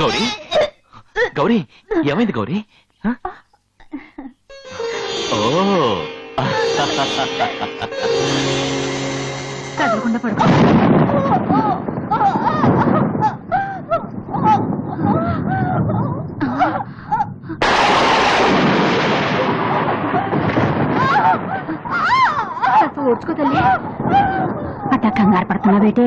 గౌరీ? గౌరీ ఏమైంది గౌరీ? ఓ. కదలకుండా పడుకో. ఓడ్చుకో తల్లి. అట్ట కంగారు పడుతున్నా బేటే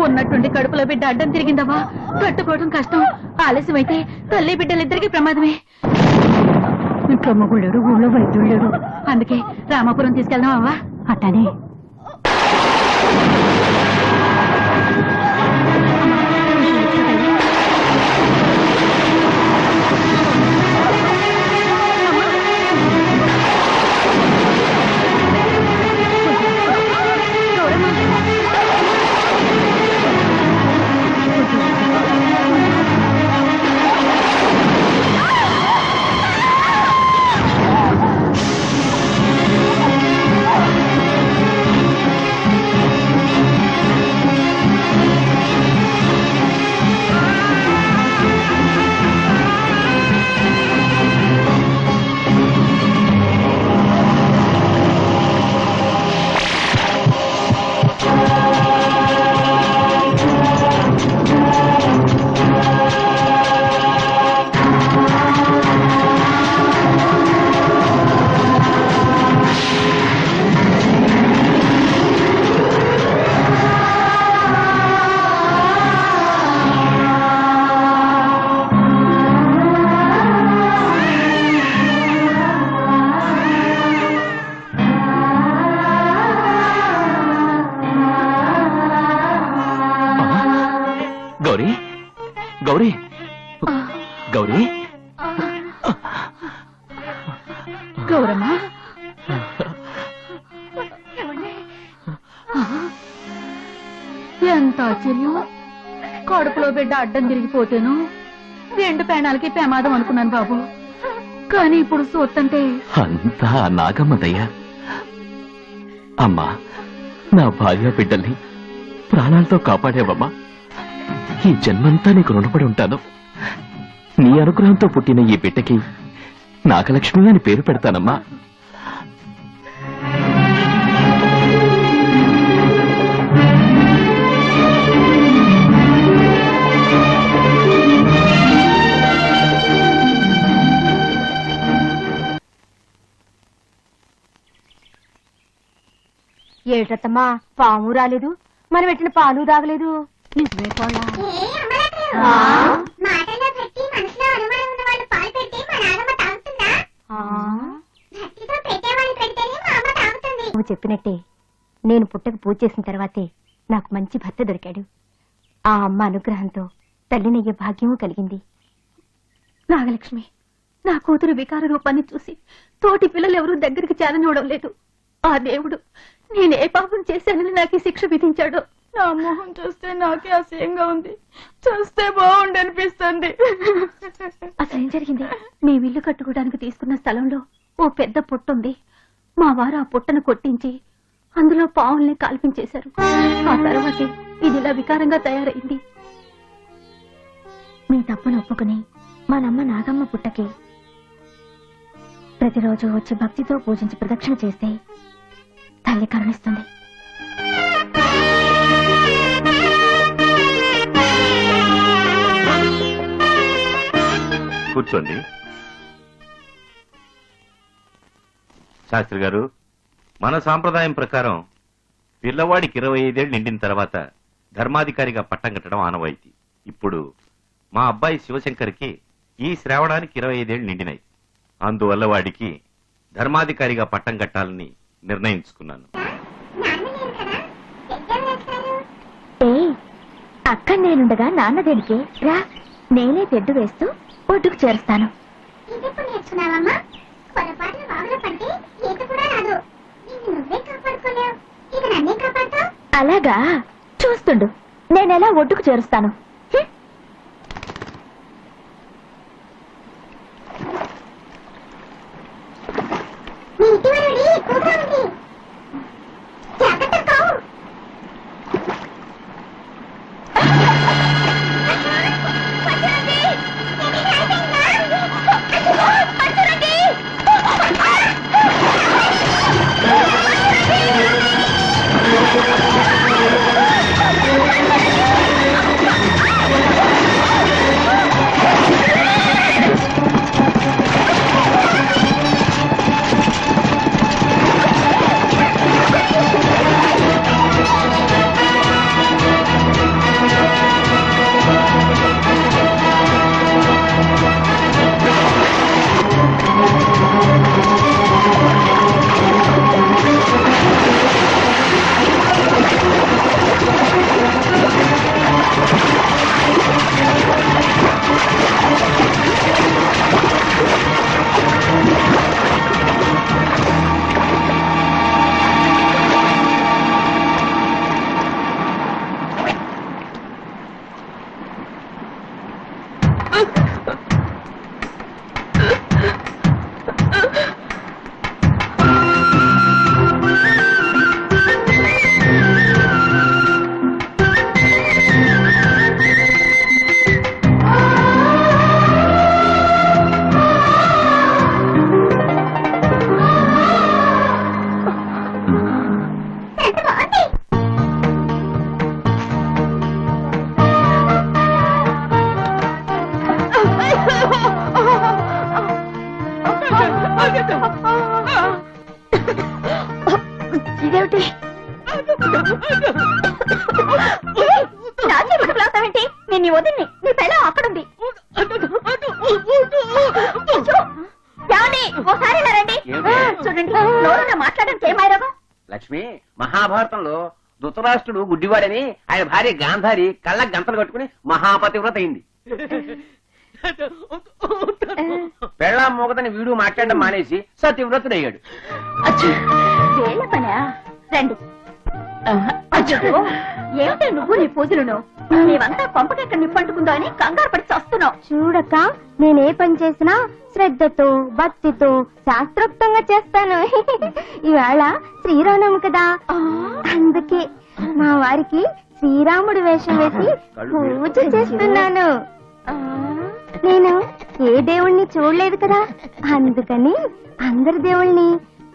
ఉన్నట్టుండి కడుపులో బిడ్డ అడ్డం తిరిగిందమ్మా. కట్టుకోవడం కష్టం. ఆలస్యమైతే తల్లి బిడ్డలిద్దరికీ ప్రమాదమే. ఇంట్లో మొగుళ్ళేడు ఊళ్ళో వైద్యుళ్ళేడు అందుకే రామాపురం తీసుకెళ్దాం అవ్వా అట్టనే. కడుపులో అడ్డం తిరిగిపోతేను రెండు పేణాలకి ప్రమాదం అనుకున్నాను బాబు. కానీ ఇప్పుడు చూస్తుంటే అంతా నాగమ్మదయ్యా అమ్మా నా భార్య బిడ్డల్ని ప్రాణాలతో కాపాడేవమ్మా. ఈ జన్మంతా నీకు రుణపడి ఉంటాను. నీ అనుగ్రహంతో పుట్టిన ఈ బిడ్డకి నాగలక్ష్మి అని పేరు పెడతానమ్మా. ఏటత్తమ్మా పాము రాలేదు. మనం పెట్టిన పాలు తాగలేదు. నిజమే కోళ్ళ నువ్వు చెప్పినట్టే. నేను పుట్టకు పూజ చేసిన తర్వాతే నాకు మంచి భర్త దొరికాడు. ఆ అమ్మ అనుగ్రహంతో తల్లినయ్యే భాగ్యము కలిగింది. నాగలక్ష్మి నా కూతురు వికార రూపాన్ని చూసి తోటి పిల్లలు ఎవరూ దగ్గరికి చేరనివ్వడం లేదు. ఆ దేవుడు నేను ఏ పాపం చేశానని నాకు శిక్ష విధించాడో. నా మొహం చూస్తే నాకే అసహ్యంగా ఉంది. చూస్తే బాగుండి అనిపిస్తుంది అసలు ఏం జరిగింది? మేము ఇల్లు కట్టుకోవడానికి తీసుకున్న స్థలంలో ఓ పెద్ద పుట్ట ఉంది. మా వారు ఆ పుట్టను కొట్టించి అందులో పావుల్ని కాల్పించేశారు. ఆ తర్వాతే ఇది ఇలా వికారంగా తయారైంది. మీ తప్పును ఒప్పుకుని మా నమ్మ నాగమ్మ పుట్టకి ప్రతిరోజు వచ్చి భక్తితో పూజించి ప్రదక్షిణ చేస్తే తల్లి కరుణిస్తుంది కూర్చోండి. శాస్త్రి గారు మన సాంప్రదాయం ప్రకారం పిల్లవాడికి ఇరవై ఐదేళ్ళు నిండిన తర్వాత ధర్మాధికారిగా పట్టం కట్టడం ఆనవాయితీ. ఇప్పుడు మా అబ్బాయి శివశంకర్కి ఈ శ్రావణానికి ఇరవై ఐదేళ్ళు నిండినాయి. అందువల్ల వాడికి ధర్మాధికారిగా పట్టం కట్టాలని నిర్ణయించుకున్నాను. అక్క నేనుండగా నాన్న దేనికి? రా నేనే తెడ్డు వేస్తూ ఒడ్డుకు చేరుస్తాను. అలాగా చూస్తుండు. నేనెలా ఒడ్డుకు చేరుస్తాను? చూడండి నోరున మాట్లాడడానికి ఏమాయరావు? లక్ష్మి మహాభారతంలో ధృతరాష్ట్రుడు గుడ్డివాడని ఆయన భార్య గాంధారి కళ్ళ గంతలు కట్టుకుని మహాపతివ్రత అయింది. పెళ్ళాం మూగతని వీడు మాట్లాడడం మానేసి సతివ్రతుడయ్యాడు. రండి. ఏమిటి నువ్వు నీ పూజలను? నీవంతా కొంపకెక్కడ నిప్పంటుకుందో అని కంగారు పడి చస్తున్నావు చూడక నేనే పని చేసినా శ్రద్ధతో భక్తితో శాస్త్రోక్తంగా చేస్తాను. ఈవేళ శ్రీరామనవమి కదా. అందుకే మా వారికి శ్రీరాముడి వేషం వేసి పూజ చేస్తున్నాను. నేను ఏ దేవుణ్ణి చూడలేదు కదా. అందుకని అందరి దేవుణ్ణి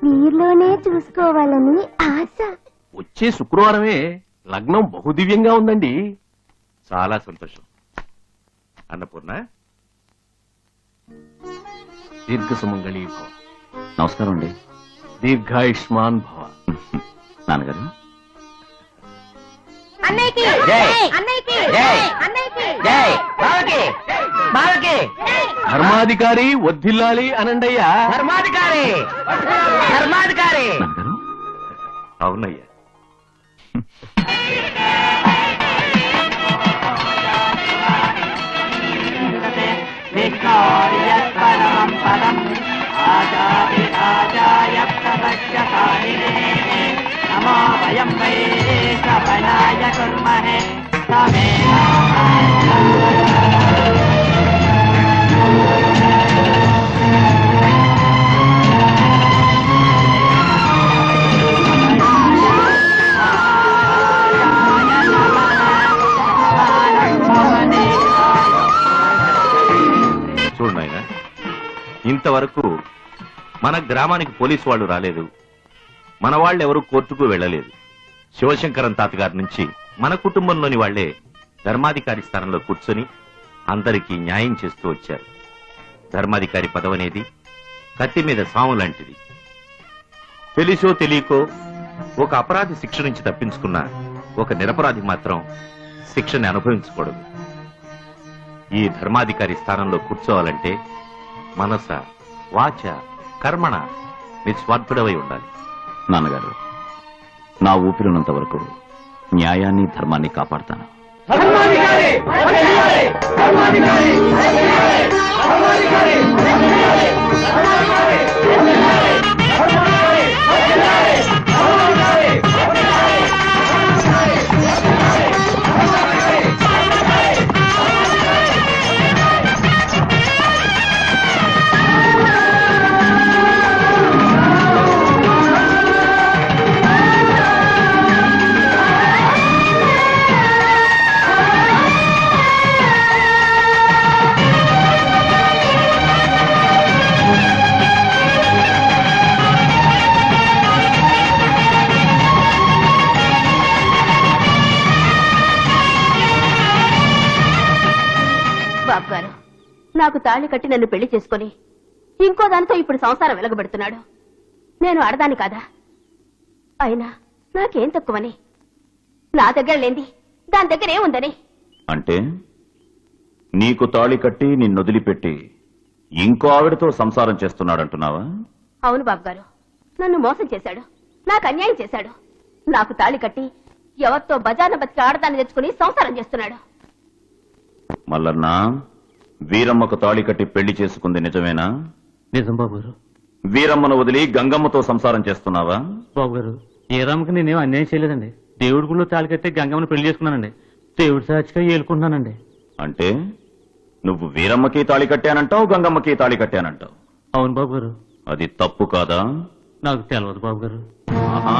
వీరిలోనే చూసుకోవాలని ఆశ. వచ్చే శుక్రవారమే లగ్నం బహుదివ్యంగా ఉందండి. చాలా సంతోషం. అన్నపూర్ణ? దీర్ఘ సుమంగళీ భవ. నమస్కారం అండి. దీర్ఘాయుష్మాన్ భవ. నాన్నగారు? అన్నయ్యకి! జై. అన్నయ్యకి! జై. అన్నయ్యకి! జై! బావకి బావకి ధర్మాధికారి వద్దిల్లాలి అనండయ్యా. ధర్మాధికారి! ధర్మాధికారి! నాన్నగారు? అవునయ్యా. कार्यत् परमं पदम् आजादिराजाय प्रवश्य कारि समा वयं वैदेशमनाय कुर्महे। समे ఇంతవరకు మన గ్రామానికి పోలీసు వాళ్ళు రాలేదు. మన వాళ్ళు ఎవరు కోర్టుకు వెళ్ళలేదు. శివశంకరం తాతగారి నుంచి మన కుటుంబంలోని వాళ్ళే ధర్మాధికారి స్థానంలో కూర్చొని అందరికీ న్యాయం చేస్తూ వచ్చారు. ధర్మాధికారి పదవనేది కత్తి మీద సాము లాంటిది. తెలిసో తెలియకో ఒక అపరాధి శిక్ష నుంచి తప్పించుకున్న ఒక నిరపరాధి మాత్రం శిక్షని అనుభవించకూడదు. ఈ ధర్మాధికారి స్థానంలో కూర్చోవాలంటే మనస వాచ కర్మణ నిస్వార్థుడవై ఉండాలి. నాన్నగారు నా ఊపిరినంత వరకు న్యాయాన్ని ధర్మాన్ని కాపాడతాను. ధర్మాధికారి. తాళి కట్టి నన్ను పెళ్ళి చేసుకుని ఇంకో దానితో ఇప్పుడు సంసారం వెలగబెడుతున్నాడు. నేను ఆడదాని కాదా? అయినా నాకేం తక్కువని? నా దగ్గర లేంది దాని దగ్గర ఏముందని అంటే నీకు తాళి కట్టి నిన్నొదిలిపెట్టి ఇంకో ఆవిడతో సంసారం చేస్తున్నాడంటున్నావా? అవును బాబు గారు నన్ను మోసం చేశాడు. నాకు అన్యాయం చేశాడు. నాకు తాళి కట్టి ఎవరితో బజార్న బతికి ఆడదాన్ని తెచ్చుకుని సంసారం చేస్తున్నాడు. మల్లన్న వీరమ్మకు తాళి కట్టి పెళ్ళి చేసుకుంది నిజమేనా? నిజం బాబు గారు వీరమ్మను వదిలి గంగమ్మతో సంసారం చేస్తున్నావా? బాబు గారు ఏ రామకి నేనేం అన్యాయం చేయలేదండి. దేవుడి గుళ్ళో తాళి కట్టి గంగమ్మని పెళ్ళి చేసుకున్నానండి. దేవుడి సాక్షిగా ఏలుకుంటున్నానండి. అంటే నువ్వు వీరమ్మకి తాళి కట్టానంటావు గంగమ్మకి తాళి కట్టానంటావు? అవును బాబు గారు అది తప్పు కాదా? నాకు తెలియదు బాబు గారు ఆహా.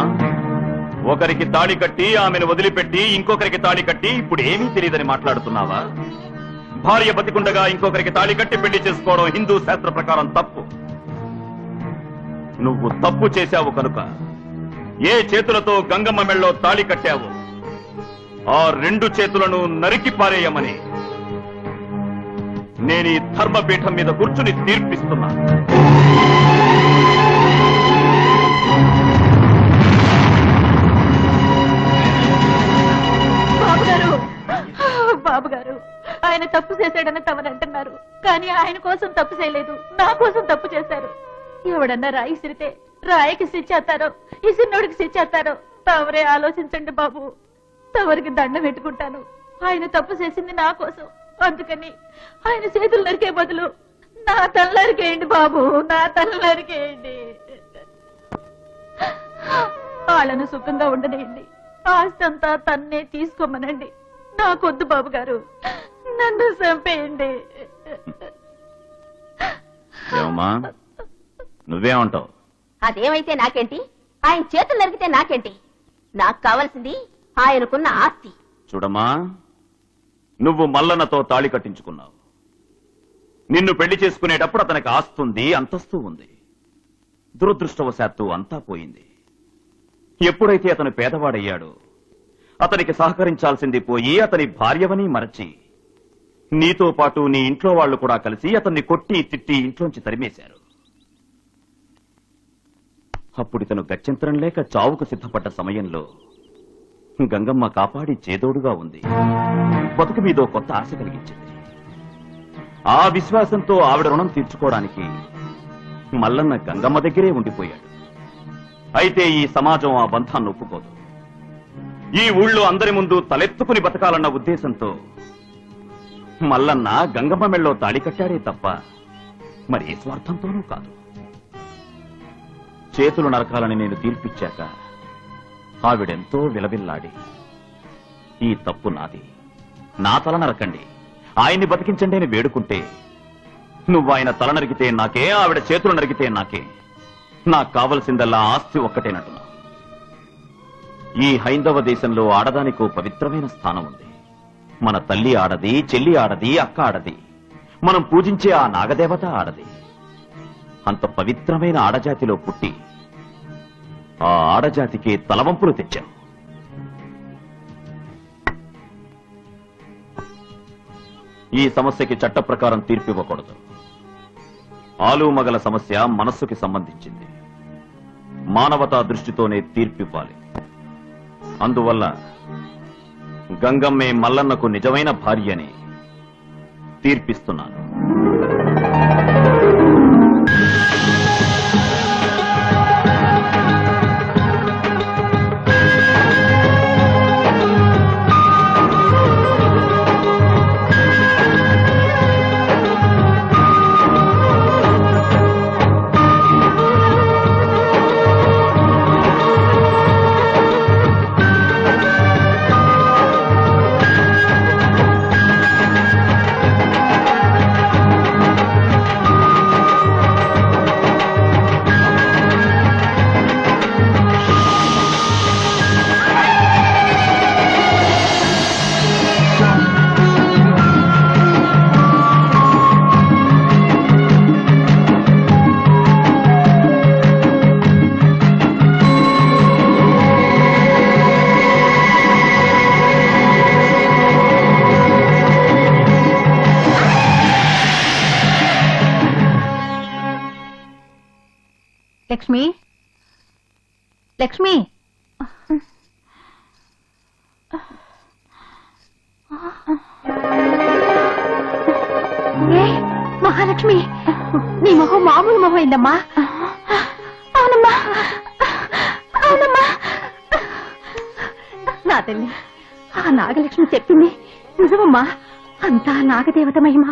ఒకరికి తాళి కట్టి ఆమెను వదిలిపెట్టి ఇంకొకరికి తాళి కట్టి ఇప్పుడు ఏమీ తెలియదని మాట్లాడుతున్నావా? భార్య బతికుండగా ఇంకొకరికి తాళి కట్టి పెళ్ళి చేసుకోవడం హిందూ శాస్త్ర ప్రకారం తప్పు. నువ్వు తప్పు చేశావు కనుక ఏ చేతులతో గంగమ్మ మెళ్ళో తాళి కట్టావు ఆ రెండు చేతులను నరికి పారేయమని నేను ఈ ధర్మపీఠం మీద కూర్చుని తీర్పిస్తున్నా. బాబు గారు ఆయన తప్పు చేశాడని తమరు అంటున్నారు. కానీ ఆయన కోసం తప్పు చేయలేదు. నా కోసం తప్పు చేశారు. ఎవడన్నా రాయి ఇసిరితే రాయికి శిచ్చేస్తారో ఇసిరినోడికి శిచ్చేస్తారో తమరే ఆలోచించండి బాబు. తమరికి దండం పెట్టుకుంటాను. ఆయన తప్పు చేసింది నా కోసం. అందుకని ఆయన చేతులు నరికే బదులు నా తల నరికేయండి బాబు నా తల నరికేయండి. వాళ్ళను సుఖంగా ఉండదేయండి ఆస్తి అంతా తన్నే తీసుకోమనండి. నాకొద్దు బాబు గారు. నన్ను చంపేయండి. ఏమమ్మా? నువ్వేమంటావు? అదేమైతే నాకేంటి? ఆయన చేతులు నరికితే నాకేంటి? నాకు కావాల్సింది ఆయనకున్న ఆస్తి. చూడమ్మా నువ్వు మల్లన్నతో తాళి కట్టించుకున్నావు. నిన్ను పెళ్ళి చేసుకునేటప్పుడు అతనికి ఆస్తుంది అంతస్తు ఉంది. దురదృష్టవశాత్తు అంతా పోయింది. ఎప్పుడైతే అతను పేదవాడయ్యాడో అతనికి సహకరించాల్సింది పోయి అతని భార్యవని మరచి. నీతో పాటు నీ ఇంట్లో వాళ్ళు కూడా కలిసి అతన్ని కొట్టి తిట్టి ఇంట్లోంచి తరిమేశారు. అప్పుడు ఇతను గత్యంతరం లేక చావుకు సిద్ధపడ్డ సమయంలో గంగమ్మ కాపాడి చేదోడుగా ఉంది. బతుకు మీదో కొత్త ఆశ కలిగించింది. ఆ విశ్వాసంతో ఆవిడ రుణం తీర్చుకోవడానికి మల్లన్న గంగమ్మ దగ్గరే ఉండిపోయాడు. అయితే ఈ సమాజం ఆ బంధాన్ని ఒప్పుకోదు. ఈ ఊళ్ళో అందరి ముందు తలెత్తుకుని బతకాలన్న ఉద్దేశంతో మల్లన్న గంగమ్మ మెళ్ళో తాళి కట్టాడే తప్ప మరి ఏ స్వార్థంతోనూ కాదు. చేతులు నరకాలని నేను తీర్పిచ్చాక ఆవిడెంతో విలవిల్లాడి ఈ తప్పు నాది. నా తల నరకండి. ఆయన్ని బతికించండి అని వేడుకుంటే నువ్వు ఆయన తల నరికితే నాకే ఆవిడ చేతులు నరికితే నాకే. నాకు కావలసిందల్లా ఆస్తి ఒక్కటేనట్టున్నా ఈ హైందవ దేశంలో ఆడదానికో పవిత్రమైన స్థానం ఉంది. మన తల్లి ఆడది చెల్లి ఆడది అక్క ఆడది. మనం పూజించే ఆ నాగదేవత ఆడది. అంత పవిత్రమైన ఆడజాతిలో పుట్టి ఆ ఆడజాతికి తలవంపులు తెచ్చాం. ఈ సమస్యకి చట్ట ప్రకారం తీర్పు ఇవ్వకూడదు. ఆలు మగల సమస్య మనస్సుకి సంబంధించింది. మానవతా దృష్టితోనే తీర్పివ్వాలి. అందువల్ల గంగమ్మే మల్లన్నకు నిజమైన భార్యని తీర్పిస్తున్నాను. లక్ష్మి? లక్ష్మి? మహాలక్ష్మి నీ మొహం మామూలు మొహం అయిందమ్మా అవునమ్మా. అవునమ్మా. నా తల్లి ఆ నాగలక్ష్మి చెప్పింది నిజమమ్మా. అంతా నాగదేవత మహిమ